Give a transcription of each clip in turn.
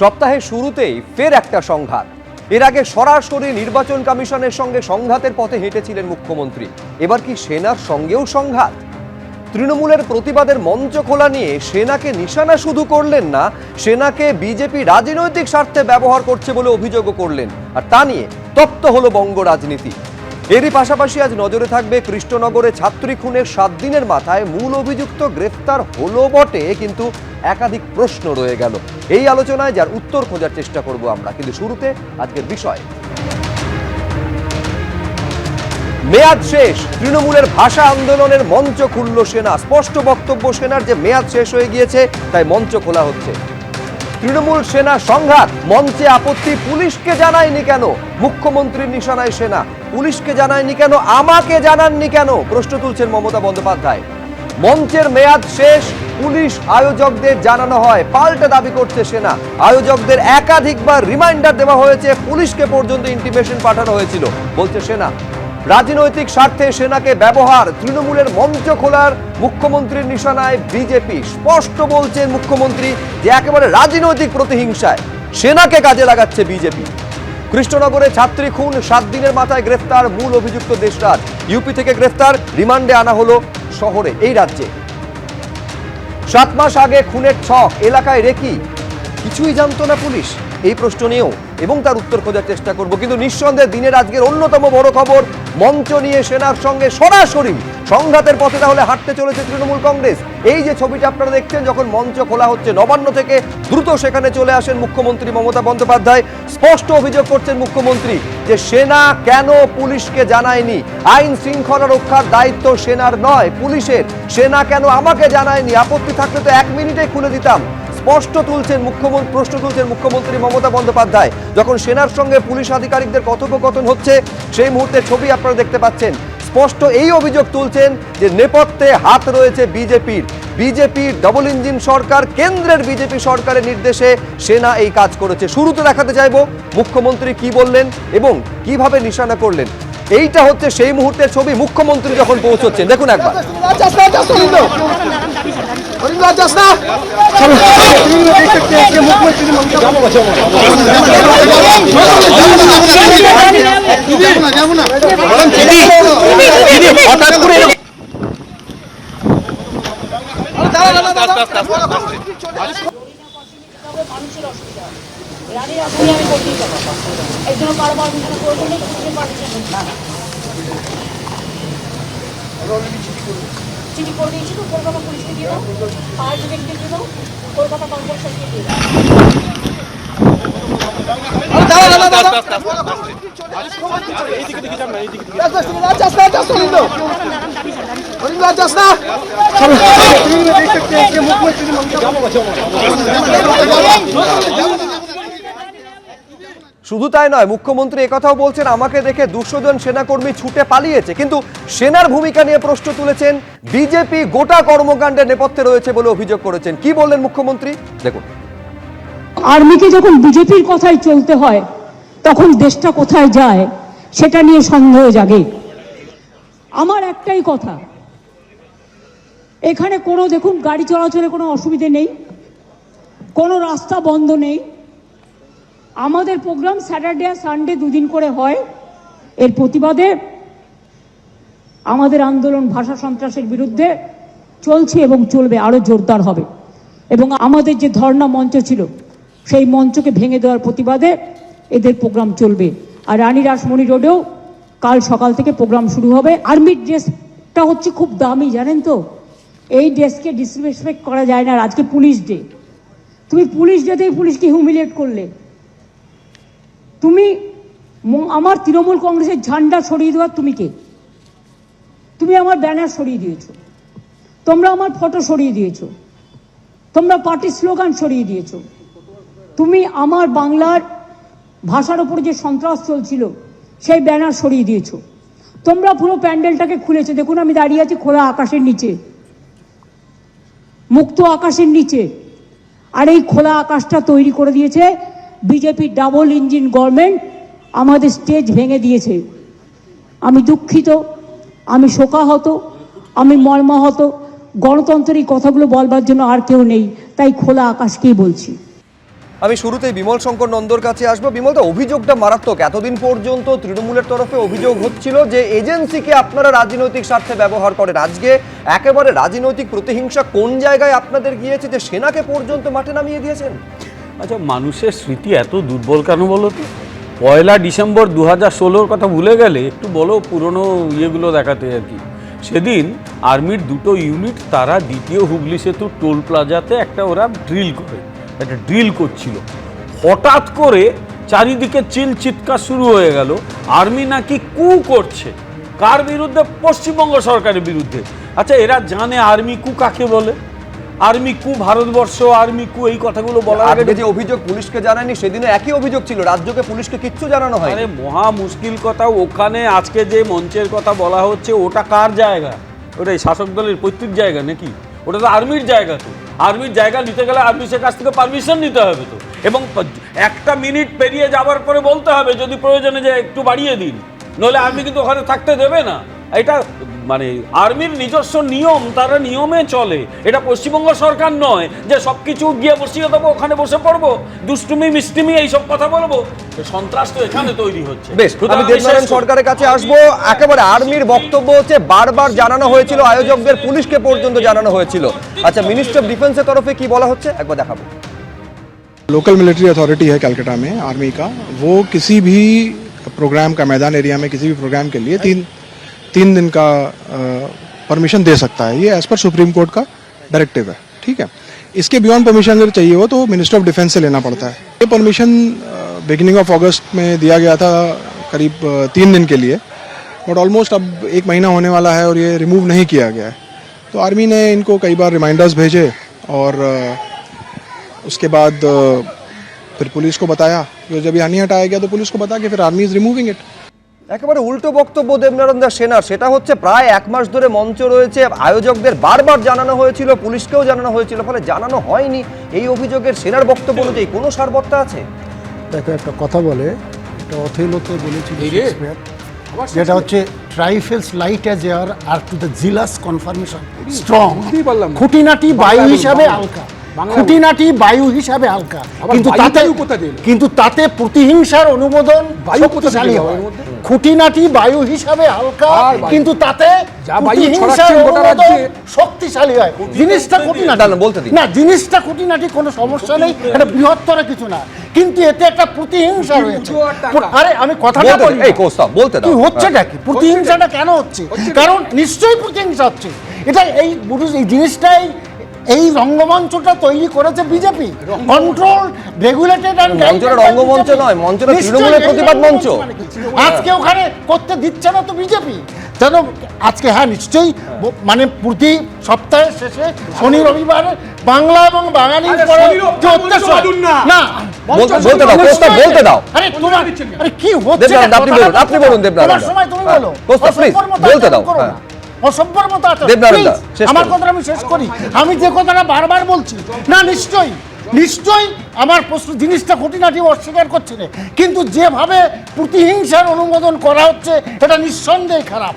সপ্তাহের শুরুতেই ফের একটা সংঘাত। এর আগে সরাসরি নির্বাচন কমিশনের সঙ্গে সংঘাতের পথে হেঁটেছিলেন মুখ্যমন্ত্রী। এবার কি সেনার সঙ্গেও সংঘাত? তৃণমূলের প্রতিবাদের মঞ্চ খোলা নিয়ে সেনাকে নিশানা শুধু করলেন না, সেনাকে বিজেপি রাজনৈতিক স্বার্থে ব্যবহার করছে বলে অভিযোগও করলেন। আর তা নিয়ে তপ্ত হলো বঙ্গ রাজনীতি। এরই পাশাপাশি আজ নজরে থাকবে কৃষ্ণনগরে ছাত্রী খুনের সাত দিনের মাথায় মূল অভিযুক্ত গ্রেফতার হলো বটে, কিন্তু একাধিক প্রশ্ন রয়ে গেল। এই আলোচনায় যার উত্তর খোঁজার চেষ্টা করব আমরা। কিন্তু শুরুতে আজকের বিষয়। মেয়াদ শেষ। তৃণমূলের ভাষা আন্দোলনের মঞ্চ খুলল সেনা। স্পষ্ট বক্তব্য, সেনার যে মেয়াদ শেষ হয়ে গিয়েছে, তাই মঞ্চ খোলা হচ্ছে। তৃণমূল সেনা সংঘাত। মঞ্চে আপত্তি পুলিশকে জানায়নি কেন? মুখ্যমন্ত্রীর নিশানায় সেনা। পুলিশকে জানায়নি কেন? আমাকে জানাননি কেন? প্রশ্ন তুলছেন মমতা বন্দ্যোপাধ্যায়। মঞ্চের মেয়াদ শেষ, পুলিশ আয়োজকদের জানানো হয়, পাল্টে দাবি করছে সেনা। আয়োজকদের একাধিকবার রিমাইন্ডার দেওয়া হয়েছে, পুলিশকে পর্যন্ত ইন্টিমেশন পাঠানো হয়েছিল, বলছে সেনা। রাজনৈতিক স্বার্থে সেনাকে ব্যবহার, তৃণমূলের মঞ্চ খোলার মুখ্যমন্ত্রীর নিশানায় বিজেপি। স্পষ্ট বলছেন মুখ্যমন্ত্রী যে একেবারে রাজনৈতিক প্রতিহিংসায় সেনাকে কাজে লাগাচ্ছে বিজেপি। কৃষ্ণনগরে ছাত্রী খুন, সাত দিনের মাথায় গ্রেফতার মূল অভিযুক্ত দেশরাজ। ইউপি থেকে গ্রেফতার, রিমান্ডে আনা হলো। শহরে, এই রাজ্যে। সাত মাস আগে খুনের ছক, এলাকায় রেকি। কিছুই জানতো না পুলিশ। এই প্রশ্ন নিয়েও এবং তার উত্তর খোঁজার চেষ্টা করব। কিন্তু নিঃসন্দেহে দিনের আজকের অন্যতম বড় খবর, মঞ্চ নিয়ে সেনার সঙ্গে সরাসরি সংঘাতের পথে তাহলে হাঁটতে চলেছে তৃণমূল কংগ্রেস। এই যে ছবিটা আপনারা দেখছেন, যখন মঞ্চ খোলা হচ্ছে, নবান্ন থেকে দ্রুত সেখানে চলে আসেন মুখ্যমন্ত্রী মমতা বন্দ্যোপাধ্যায়। স্পষ্ট অভিযোগ করছেন মুখ্যমন্ত্রী যে সেনা কেন পুলিশকে জানায়নি? আইন শৃঙ্খলা রক্ষার দায়িত্ব সেনার নয়, পুলিশের। সেনা কেন আমাকে জানায়নি? আপত্তি থাকলে তো এক মিনিটে খুলে দিতাম। স্পষ্ট তুলছেন মুখ্যমন্ত্রী, প্রশ্ন তুলছেন মুখ্যমন্ত্রী মমতা বন্দ্যোপাধ্যায়। যখন সেনার সঙ্গে পুলিশ আধিকারিকদের কথোপকথন হচ্ছে, সেই মুহূর্তে ছবি আপনারা দেখতে পাচ্ছেন। স্পষ্ট এই অভিযোগ তুলছেন যে নেপথ্যে হাত রয়েছে বিজেপির বিজেপির ডবল ইঞ্জিন সরকার কেন্দ্রের বিজেপি সরকারের নির্দেশে সেনা এই কাজ করেছে শুরুতে দেখাতে চাইব মুখ্যমন্ত্রী কি বললেন এবং কীভাবে নিশানা করলেন এইটা হচ্ছে সেই মুহূর্তের ছবি মুখ্যমন্ত্রী যখন পৌঁছচ্ছেন দেখুন একবার হঠাৎ করে মানুষের অসুবিধা রানীর আসলে আমি করতেই পারব এই জন্য কারও পারমিশন করব না পারমিশন না চিঠি করে দিয়েছি তো কলকাতা পুলিশকে দিয়ে দাও ফায়ার ব্রিগেডকে দিয়ে দাও কলকাতা কর্পোরেশনকে দিয়ে দাও শুধু তাই নয়, মুখ্যমন্ত্রী একথাও বলছেন, আমাকে দেখে দুশো জন সেনাকর্মী ছুটে পালিয়েছে। কিন্তু সেনার ভূমিকা নিয়ে প্রশ্ন তুলেছেন, বিজেপি গোটা কর্মকাণ্ডের নেপথ্যে রয়েছে বলে অভিযোগ করেছেন। কি বললেন মুখ্যমন্ত্রী? দেখুন। আর্মিকে যখন বিজেপির কথাই চলতে হয়, তখন দেশটা কোথায় যায়, সেটা নিয়ে সন্দেহ জাগে। আমার একটাই কথা, এখানে কোনো, দেখুন, গাড়ি চলাচলে কোনো অসুবিধে নেই, কোনো রাস্তা বন্ধ নেই আমাদের প্রোগ্রাম স্যাটারডে আর সানডে দুদিন করে হয়। এর প্রতিবাদে আমাদের আন্দোলন ভাষা সন্ত্রাসের বিরুদ্ধে চলছে এবং চলবে আরও জোরদার হবে। এবং আমাদের যে ধর্ণা মঞ্চ ছিল, সেই মঞ্চকে ভেঙে দেওয়ার প্রতিবাদে এদের প্রোগ্রাম চলবে। আর রানী রাসমণি রোডেও কাল সকাল থেকে প্রোগ্রাম শুরু হবে। আর্মির ড্রেসটা হচ্ছে খুব দামি, জানেন তো? এই ড্রেসকে ডিসরেসপেক্ট করা যায় না। আজকে পুলিশ ডে। তুমি পুলিশ ডেতেই পুলিশকে হিউমিলিয়েট করলে। তুমি আমার তৃণমূল কংগ্রেসের ঝান্ডা সরিয়ে দেওয়ার তুমি কে? তুমি আমার ব্যানার সরিয়ে দিয়েছ। তোমরা আমার ফটো সরিয়ে দিয়েছ। তোমরা পার্টির স্লোগান সরিয়ে দিয়েছ। তুমি আমার বাংলার ভাষার ওপর যে সন্ত্রাস চলছিল, সেই ব্যানার সরিয়ে দিয়েছ। তোমরা পুরো প্যান্ডেলটাকে খুলেছো। দেখুন, আমি দাঁড়িয়ে আছি খোলা আকাশের নিচে, মুক্ত আকাশের নিচে। আর এই খোলা আকাশটা তৈরি করে দিয়েছে বিজেপি ডাবল ইঞ্জিন গভর্নমেন্ট আমাদের স্টেজ ভেঙে দিয়েছে। আমি দুঃখিত, আমি শোকাহত, আমি মর্মাহত। গণতন্ত্রের এই কথাগুলো বলবার জন্য আর কেউ নেই, তাই খোলা আকাশকেই বলছি। আমি শুরুতেই বিমল শঙ্কর নন্দর কাছে আসব। বিমল তো অভিযোগটা মারাত্মক। এতদিন পর্যন্ত তৃণমূলের তরফে অভিযোগ হচ্ছিল যে এজেন্সিকে আপনারা রাজনৈতিক স্বার্থে ব্যবহার করেন। আজকে একেবারে রাজনৈতিক প্রতিহিংসা কোন জায়গায় আপনাদের গিয়েছে যে সেনাকে পর্যন্ত মাঠে নামিয়ে দিয়েছেন? আচ্ছা মানুষের স্মৃতি এত দুর্বল কেন বলো তো? পয়লা ডিসেম্বর দু হাজার ষোলোর কথা ভুলে গেলে একটু বলো পুরনো ইয়েগুলো দেখাতে আর কি। সেদিন আর্মির দুটো ইউনিট, তারা দ্বিতীয় হুগলি সেতু টোল প্লাজাতে একটা ওরা ড্রিল করে, একটা ড্রিল করছিল। হঠাৎ করে চারিদিকে চিল চিৎকার শুরু হয়ে গেল। আর্মি নাকি কু করছে? কার বিরুদ্ধে? পশ্চিমবঙ্গ সরকারের বিরুদ্ধে। আচ্ছা এরা জানে আর্মি কু কাকে বলে? আর্মি কু ভারতবর্ষ আর্মি কু এই কথাগুলো বলার আগে যে অভিযোগ পুলিশকে জানায়নি সেদিনও একই অভিযোগ ছিল। রাজ্যকে পুলিশকে কিচ্ছু জানানো হয় আরে মহা মুশকিল কথা। ওখানে আজকে যে মঞ্চের কথা বলা হচ্ছে ওটা কার জায়গা? ওটাই শাসক দলের পৈতৃক জায়গা নাকি? ওটা তো আর্মির জায়গা তো। আর্মির জায়গা নিতে গেলে আর্মিসের কাছ থেকে পারমিশন নিতে হবে তো। এবং একটা মিনিট পেরিয়ে যাওয়ার পরে বলতে হবে যদি প্রয়োজনে যে একটু বাড়িয়ে দিন। নইলে আর্মি কিন্তু ওখানে থাকতে দেবে না। এটা মানে আর্মির নিজস্ব নিয়ম তারা নিয়মে চলে এটা পশ্চিমবঙ্গ সরকার নয় যে সব কিছু গিয়ে বসিয়ে দেবো ওখানে বসে পড়বো দুষ্টুমি মিষ্টিমি এইসব কথা বলবো সন্ত্রাস তো এখানে তৈরি হচ্ছে বেশ সুতরাং আমি আমি দেবনারায়ণ শেষ করি। সরকারের কাছে আসবো একেবারে আর্মির বক্তব্য হচ্ছে বারবার জানানো হয়েছিল আয়োজকদের পুলিশকে পর্যন্ত জানানো হয়েছিল আচ্ছা মিনিস্টার অফ ডিফেন্সের তরফে কি বলা হচ্ছে একবার দেখাবো लोकल मिलिट्री अथॉरिटी है कलकत्ता में आर्मी का वो किसी भी प्रोग्राम का मैदान एरिया में किसी भी प्रोग्राम के लिए तीन तीन दिन का परमिशन दे सकता है। ये एज पर सुप्रीम कोर्ट का डायरेक्टिव है, ठीक है? इसके बियॉन्ड परमिशन अगर चाहिए हो तो मिनिस्टर ऑफ़ डिफेंस से लेना पड़ता है। ये परमिशन बिगिनिंग ऑफ़ अगस्त में दिया गया था, करीब तीन दिन के लिए। बट ऑलमोस्ट अब एक महीना होने वाला है और ये रिमूव नहीं किया गया है। तो आर्मी ने इनको कई बार रिमाइंडर्स भेजे और उसके बाद फिर पुलिस को बताया। जब ये नहीं हटाया गया तो पुलिस को बताया कि फिर आर्मी इज़ रिमूविंग इट একেবারে উল্টো বক্তব্য দেবনারায়ণ দাস সেনার। সেটা হচ্ছে প্রায় এক মাস ধরে মঞ্চ রয়েছে। আয়োজকদের বারবার জানানো হয়েছিল পুলিশকেও জানানো হয়েছিল ফলে জানানো হয়নি। এই অভিযোগের সেনার বক্তব্য অনুযায়ী কোনো সারবত্তা আছে? দেখো একটা কথা বলে অথেলোতে বলেছিল যেটা হচ্ছে trifles light as air are to the jealous confirmation strong খুঁটিনাটি বায়ু হিসাবে হালকা খুঁটিনাটি বায়ু হিসাবে হালকা। কিন্তু তাতে কিন্তু তাতে প্রতিহিংসার অনুমোদন শক্তিশালী হয়। খুঁটিনাটি বায়ু হিসাবে হালকা কিন্তু তাতে প্রতিহিংসার অনুমোদন শক্তিশালী হয়। জিনিসটা খুঁটিনাটি। বলতে দিন। না জিনিসটা খুঁটিনাটি কোনো সমস্যা নেই এটা বৃহত্তর কিছু না। কিন্তু এতে একটা প্রতিহিংসা রয়েছে। আরে আমি কথাটা বলতে বলি এই কোস্তা, বলতে দাও। কি হচ্ছেটা কি প্রতিহিংসাটা কেন হচ্ছে? কারণ নিশ্চয়ই প্রতিহিংসা হচ্ছে। এটা এই এই জিনিসটাই এই রঙ্গমঞ্চটা তৈরি করেছে বিজেপি কন্ট্রোল রেগুলেটেড অ্যান্ড মঞ্চটা রঙ্গমঞ্চ নয়, মঞ্চটা তৃণমূলের প্রতিবাদ মঞ্চ। আজকে ওখানে করতে দিচ্ছে না তো বিজেপি কেন আজকে হ্যাঁ নিশ্চয়ই মানে প্রতি সপ্তাহের শেষে শনি রবিবার বাংলা এবং না। বলতে- বলতে দাও, কোস্তা, বলতে দাও। আরে তোমার আরে কি হচ্ছে আপনি বলুন, আপনি বলুন, দেবনারায়ণ তোমার দা। সময় তুমি হ্যাঁ, বলো। অসভ্যর মতো বলতে দাও, হ্যাঁ। অসভ্যর মতো আচরণ। আমার কথাটা আমি শেষ করি। আমি যে কথাটা বারবার বলছি না নিশ্চয়ই। নিশ্চয়ই আমার প্রশ্ন জিনিসটা খুঁটিনাটি অস্বীকার করছি না। কিন্তু যেভাবে প্রতিহিংসার অনুমোদন করা হচ্ছে এটা নিঃসন্দেহে খারাপ।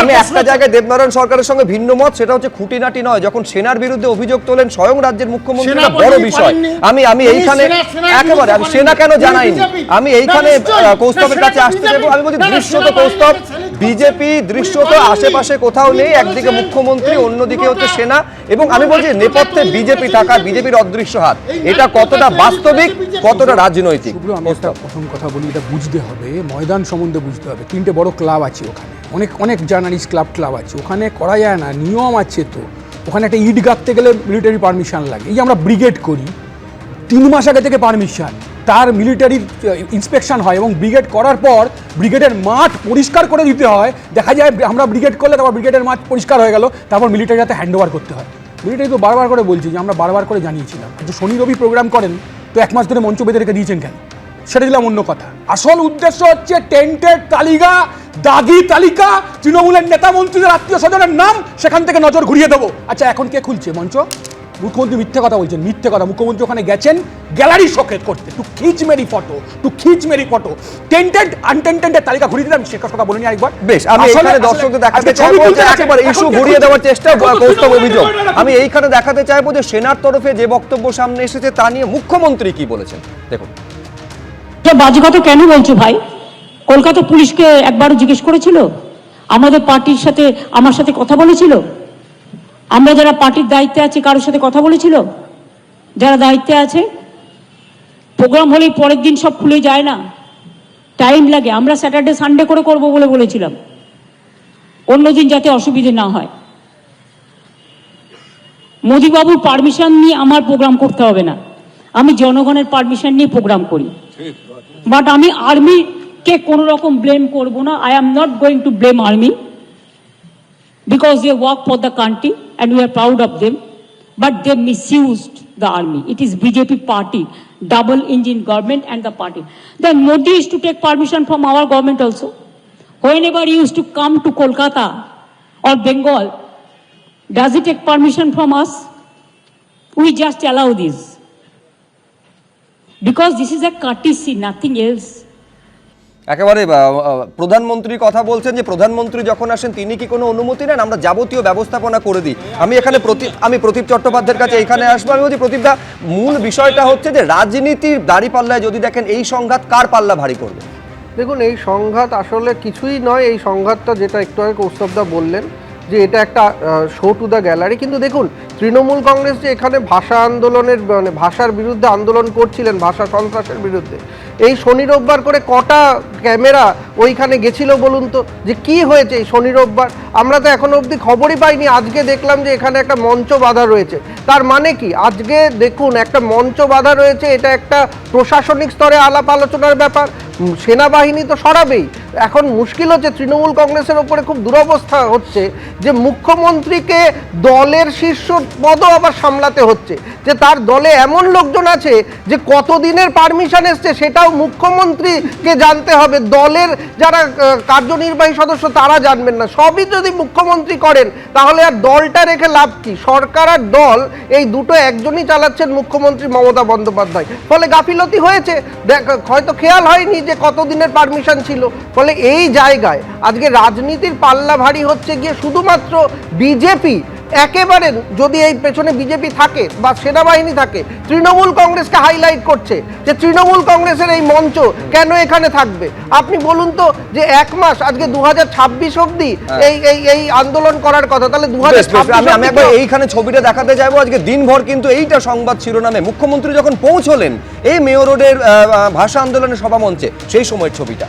আমি একটা জায়গায় দেবনারায়ণ সরকারের সঙ্গে ভিন্ন মত সেটা হচ্ছে খুঁটিনাটি নয়। যখন সেনার বিরুদ্ধে অভিযোগ তোলেন স্বয়ং রাজ্যের মুখ্যমন্ত্রী বড় বিষয়। আমি আমি এইখানে একেবারে আমি সেনা কেন। জানাইনি? আমি এইখানে কৌস্তবের কাছে আসতে। দেবো। আমি বলছি দৃশ্যত কৌস্তব। বিজেপি। দৃশ্যত আশেপাশে কোথাও নেই। একদিকে মুখ্যমন্ত্রী অন্যদিকে হচ্ছে সেনা। এবং আমি বলছি নেপথ্যে বিজেপি থাকা বিজেপির অদৃশ্য হাত। এটা কতটা বাস্তবিক কতটা রাজনৈতিক? প্রথম কথা বলি এটা বুঝতে হবে ময়দান সম্বন্ধে বুঝতে হবে। তিনটে বড় ক্লাব আছে ওখানে। অনেক অনেক জার্নালিস্ট ক্লাব ক্লাব আছে। ওখানে করা যায় না নিয়ম আছে তো। ওখানে একটা ইট গাঁথতে গেলে মিলিটারি পারমিশন লাগে। এই যে আমরা ব্রিগেড করি তিন মাস আগে থেকে পারমিশন তার মিলিটারি ইন্সপেকশন হয় এবং ব্রিগেড করার পর ব্রিগেডের মাঠ পরিষ্কার করে দিতে হয়। দেখা যায় আমরা ব্রিগেড করলে তারপর ব্রিগেডের মাঠ পরিষ্কার হয়ে গেল তারপর মিলিটারি হাতে হ্যান্ড ওভার করতে হয়। মিলিটারি তো বারবার করে বলছি যে আমরা বারবার করে জানিয়েছিলাম। যে শনি রবি প্রোগ্রাম করেন, তো এক মাস ধরে মঞ্চ বেঁধে রেখে দিয়েছেন কেন? সেটা দিলাম অন্য কথা। আসল উদ্দেশ্য হচ্ছে টেন্টের তালিকা, দাগি তালিকা, তৃণমূলের নেতা মন্ত্রীদের আত্মীয় স্বজনের নাম সেখান থেকে নজর ঘুরিয়ে দেবো। আচ্ছা এখন কে খুলছে মঞ্চ? মুখ্যমন্ত্রী মিথ্যে কথা বলছেন মিথ্যে কথা। মুখ্যমন্ত্রী ওখানে গেছেন গ্যালারি শোকেট করতে। টু খিচ মেরি ফটো টু খিচ মেরি ফটো। টেন্টেড আনটেন্টেডের তালিকা ঘুরিয়ে দিলাম সে কথা বলিনি আরেকবার। বেশ আমি এইখানে দর্শকদের দেখাতে চাইব একেবারে ইস্যু ঘুরিয়ে দেওয়ার চেষ্টা এখন কৌস্তব অভিযোগ। আমি এইখানে দেখাতে চাইব যে সেনার তরফে যে বক্তব্য সামনে এসেছে তা নিয়ে মুখ্যমন্ত্রী কি বলেছেন? দেখুন। বাজে কথা কেন বলছো ভাই? কলকাতা পুলিশকে একবারও জিজ্ঞেস করেছিল? আমাদের পার্টির সাথে আমার সাথে কথা বলেছিল? আমরা যারা পার্টির দায়িত্বে আছি, কারোর সাথে কথা বলেছিল? যারা দায়িত্বে আছে? প্রোগ্রাম হলেই পরের দিন সব খুলে যায় না। টাইম লাগে। আমরা স্যাটারডে, সানডে করে করব বলে বলেছিলাম। অন্যদিন যাতে অসুবিধে না হয়। মোদিবাবুর পারমিশন নিয়ে আমার প্রোগ্রাম করতে হবে না। আমি জনগণের পারমিশন নিয়ে প্রোগ্রাম করি। বাট আমি আর্মিকে কোনো রকম ব্লেম করব না। I am not going to blame army because they work for the country and we are proud of them. But they misused the army. It is BJP party, double engine government and the party. Then Modi used to take permission from our government also. Whenever he used to come to Kolkata or Bengal, does he take permission from us? We just allow this. Because this is a courtesy, nothing else. একেবারে প্রধানমন্ত্রী কথা বলছেন যে প্রধানমন্ত্রী যখন আসেন, তিনি কি কোনো অনুমতি নেন? আমরা যাবতীয় ব্যবস্থাপনা করে দিই। আমি এখানে আমি প্রদীপ চট্টোপাধ্যায়ের কাছে এখানে আসব। আমি বলছি প্রদীপদা মূল বিষয়টা হচ্ছে যে রাজনীতির দাঁড়িপাল্লায় যদি দেখেন, এই সংঘাত কার পাল্লা ভারী করবে? দেখুন, এই সংঘাত আসলে কিছুই নয়। এই সংঘাতটা যেটা একটু আগে কৌস্তবদা বললেন যে এটা একটা শো টু দ্য গ্যালারি কিন্তু দেখুন, তৃণমূল কংগ্রেস যে এখানে ভাষা আন্দোলনের মানে ভাষার বিরুদ্ধে আন্দোলন করছিলেন, ভাষা সন্ত্রাসের বিরুদ্ধে, এই শনি রোববার করে কটা ক্যামেরা ওইখানে গেছিল বলুন তো? যে কি হয়েছে এই শনি রোববার? আমরা তো এখনও অবধি খবরই পাইনি। আজকে দেখলাম যে এখানে একটা মঞ্চ বাঁধা রয়েছে। তার মানে কি? আজকে দেখুন, একটা মঞ্চ বাঁধা রয়েছে। এটা একটা প্রশাসনিক স্তরে আলাপ আলোচনার ব্যাপার। সেনাবাহিনী তো সরাবেই। এখন মুশকিল হচ্ছে, তৃণমূল কংগ্রেসের ওপরে খুব দুরবস্থা হচ্ছে যে মুখ্যমন্ত্রীকে দলের শীর্ষ পদও আবার সামলাতে হচ্ছে, যে তার দলে এমন লোকজন আছে যে কতদিনের পারমিশন এসছে সেটাও মুখ্যমন্ত্রীকে জানতে হবে। দলের যারা কার্যনির্বাহী সদস্য তারা জানবেন না। সবই যদি মুখ্যমন্ত্রী করেন, তাহলে আর দলটা রেখে লাভ কি? সরকার আর দল, এই দুটো একজনই চালাচ্ছেন মুখ্যমন্ত্রী মমতা বন্দ্যোপাধ্যায়। ফলে গাফিলতি হয়েছে। দেখ, হয়তো খেয়াল হয়নি যে কতদিনের পারমিশন ছিল? ফলে এই জায়গায় আজকে রাজনীতির পাল্লা ভারী হচ্ছে গিয়ে শুধুমাত্র বিজেপি একেবারে যদি এই পেছনে বিজেপি থাকে বা সেনাবাহিনী থাকে তৃণমূল কংগ্রেসকে হাইলাইট করছে যে তৃণমূল কংগ্রেসের এই মঞ্চ কেন এখানে থাকবে? আপনি বলুন তো যে এক মাস আজকে দু হাজার ছাব্বিশ অব্দি এই এই এই আন্দোলন করার কথা তাহলে দু আমি একবার এইখানে ছবিটা দেখাতে চাইব আজকে দিনভর কিন্তু এইটা সংবাদ শিরোনামে। মুখ্যমন্ত্রী যখন পৌঁছলেন এই মেয়র রোডের ভাষা আন্দোলনের সভা মঞ্চে সেই সময়ের ছবিটা।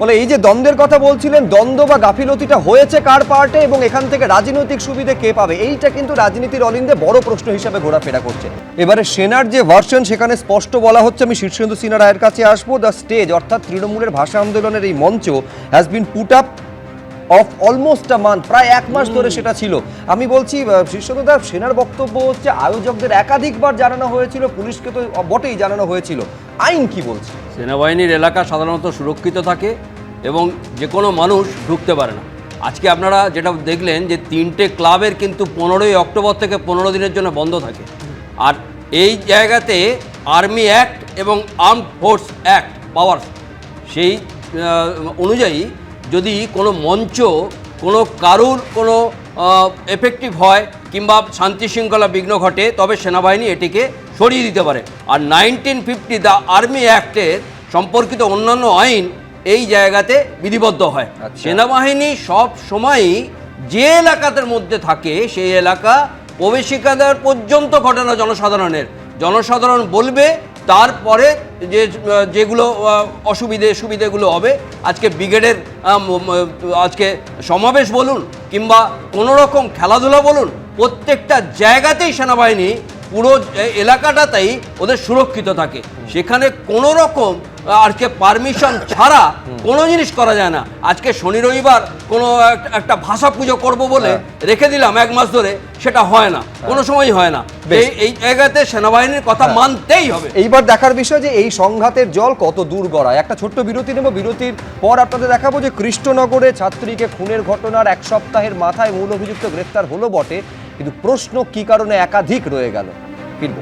বলে এই যে দ্বন্দ্বের কথা বলছিলেন, দ্বন্দ্ব বা গাফিলতিটা হয়েছে কার পার্টে এবং এখান থেকে রাজনৈতিক সুবিধে কে পাবে? এইটা কিন্তু রাজনীতির অলিন্দে বড় প্রশ্ন হিসাবে ঘোরাফেরা করছে। এবারে সেনার যে ভার্সন, সেখানে স্পষ্ট বলা হচ্ছে, আমি শীর্ষেন্দু সিনহা রায়ের কাছে আসব। দ্য স্টেজ, অর্থাৎ তৃণমূলের ভাষা আন্দোলনের এই মঞ্চ has been put up of almost a month প্রায় এক মাস ধরে সেটা ছিল। আমি বলছি শীর্ষদা সেনার বক্তব্য হচ্ছে আয়োজকদের একাধিকবার জানানো হয়েছিল পুলিশকে তো বটেই জানানো হয়েছিল। আইন কি বলছে? সেনাবাহিনীর এলাকা সাধারণত সুরক্ষিত থাকে এবং যে কোনো মানুষ ঢুকতে পারে না। আজকে আপনারা যেটা দেখলেন যে তিনটে ক্লাবের কিন্তু পনেরোই অক্টোবর থেকে পনেরো দিনের জন্য বন্ধ থাকে। আর এই জায়গাতে আর্মি অ্যাক্ট এবং আর্মড ফোর্স অ্যাক্ট পাওয়ার সেই অনুযায়ী যদি কোনো মঞ্চ কোনো কারুর কোনো এফেক্টিভ হয় কিংবা শান্তি শৃঙ্খলা বিঘ্ন ঘটে তবে সেনাবাহিনী এটিকে সরিয়ে দিতে পারে। আর নাইনটিন ফিফটি দ্য আর্মি অ্যাক্টের সম্পর্কিত অন্যান্য আইন এই জায়গাতে বিধিবদ্ধ হয়। আচ্ছা। সেনাবাহিনী সব সময়ই যে এলাকাদের মধ্যে থাকে সেই এলাকা প্রবেশিকাদের পর্যন্ত ঘটনা জনসাধারণের। জনসাধারণ বলবে তারপরে যে, যেগুলো অসুবিধে, সুবিধেগুলো হবে, আজকে ব্রিগেডের আজকে সমাবেশ বলুন কিংবা কোনোরকম খেলাধুলা বলুন, প্রত্যেকটা জায়গাতেই সেনাবাহিনী পুরো এলাকাটাতেই ওদের সুরক্ষিত থাকে। সেখানে কোনো রকম আজকে পারমিশন ছাড়া কোনো জিনিস করা যায় না। আজকে শনি রবিবার কোনো একটা ভাষা পুজো করব বলে রেখে দিলাম এক মাস ধরে সেটা হয় না। কোনো সময় হয় না। এই এই জায়গাতে সেনাবাহিনীর কথা মানতেই হবে। এইবার দেখার বিষয় যে এই সংঘাতের জল কত দূর গড়ায়। একটা ছোট্ট বিরতি নেব। বিরতির পর আপনাদের দেখাবো যে কৃষ্ণনগরে ছাত্রীকে খুনের ঘটনার এক সপ্তাহের মাথায় মূল অভিযুক্ত গ্রেফতার হলো বটে। কিন্তু প্রশ্ন কি কারণে একাধিক রয়ে গেল? ফিরব।